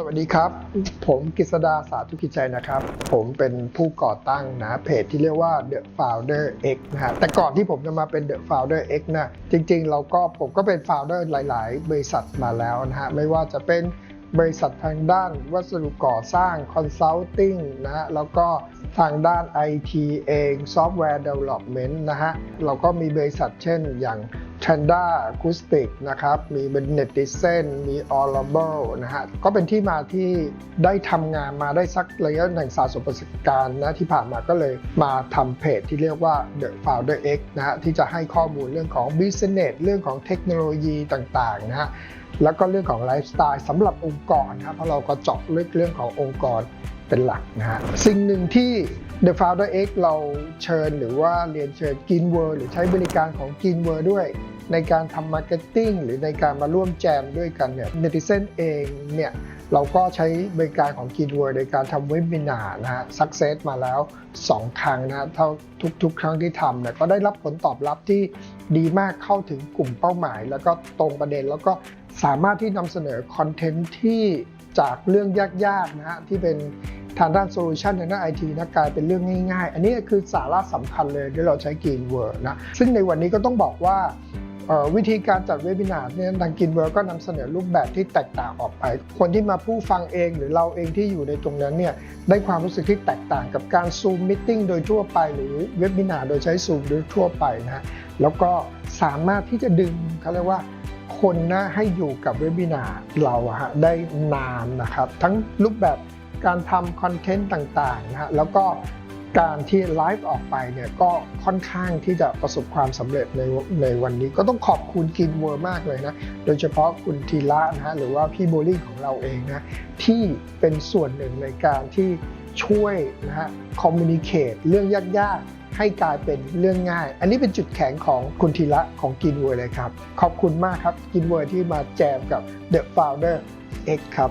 สวัสดีครับ ผมกฤษดาสาธุกิจใจนะครับ ผมเป็นผู้ก่อตั้งนะเพจที่เรียกว่า The Founder X นะฮะแต่ก่อนที่ผมจะมาเป็น The Founder X นะจริงๆ เราก็ผมก็เป็น Founder หลาย ๆ บริษัทมาแล้วนะฮะไม่ว่าจะเป็นบริษัททางด้านวัสดุก่อสร้าง Consulting นะฮะแล้วก็ทางด้าน IT เอง Software Development นะฮะเราก็มีบริษัทเช่นอย่าง t r a n d a Acoustic นะครับ มีเป็น Netizen มี Audible นะฮะ ก็เป็นที่มาที่ได้ทำงานมาได้สักระยะหนึ่งสะสมประสบการณ์นะที่ผ่านมาก็เลยมาทำเพจที่เรียกว่า The Founder X นะฮะ ที่จะให้ข้อมูลเรื่องของ Business เรื่องของเทคโนโลยีต่างๆนะฮะ แล้วก็เรื่องของไลฟ์สไตล์สำหรับองค์กรนะครับเพราะเราก็เจาะลึกเรื่องขององค์กรเป็นหลักนะฮะ สิ่งหนึ่งที่ The Founder X เราเชิญหรือว่าเรียนเชิญ g ินเวอร์หรือใช้บริการของ g ินเวอร์ด้วย ในการทำมาร์เก็ตติ้งหรือในการมาร่วมแจมด้วยกันเนี่ยเนติเซนเองเนี่ยเราก็ใช้บริการของ g ินเวอร์ในการทำเว็บบินานะฮะสักเซสมาแล้ว 2 ครั้งนะฮะเท่าทุกๆ ครั้งที่ทำเนี่ยก็ได้รับผลตอบรับที่ดีมากเข้าถึงกลุ่มเป้าหมาย แล้วก็ตรงประเด็นแล้วก็สามารถที่นำเสนอคอนเทนต์ที่จากเรื่องยากๆนะฮะที่เป็นทางด้านโซลูชันทางด้านไอทีนะกลายเป็นเรื่องง่าย ๆ อันนี้คือสาระสำคัญเลยที่เราใช้กินเวิร์นะ ซึ่งในวันนี้ก็ต้องบอกว่า วิธีการจัดเวบินาร์เนี่ยทางกินเวิร์ก็นำเสนอรูปแบบที่แตกต่างออกไป คนที่มาผู้ฟังเองหรือเราเองที่อยู่ในตรงนั้นเนี่ยได้ความรู้สึกที่แตกต่างกับการซูมมิทติ้งโดยทั่วไปหรือเวบินาร์โดยใช้ซูมโดยทั่วไปนะฮะแล้วก็สามารถที่จะดึงเขาเรียกว่าคนนะให้อยู่กับเวบินาร์เราฮะได้นานนะครับ ทั้งรูปแบบการทำคอนเทนต์ต่างๆนะฮะแล้วก็ การที่ไลฟ์ออกไปเนี่ยก็ค่อนข้างที่จะประสบความสำเร็จในในวันนี้ ก็ต้องขอบคุณกินเวอร์มากเลยนะ โดยเฉพาะคุณทีละนะฮะหรือว่าพี่โบลิ่งของเราเองนะ ที่เป็นส่วนหนึ่งในการที่ช่วยนะฮะคอมมิ n นิเคตเรื่องยากๆ ให้กลายเป็นเรื่องง่าย อันนี้เป็นจุดแข็งของคุณธีระของกินเวอร์เลยครับ ขอบคุณมากครับกินเวอร์ที่มาแจมกับ The Founder X ครับ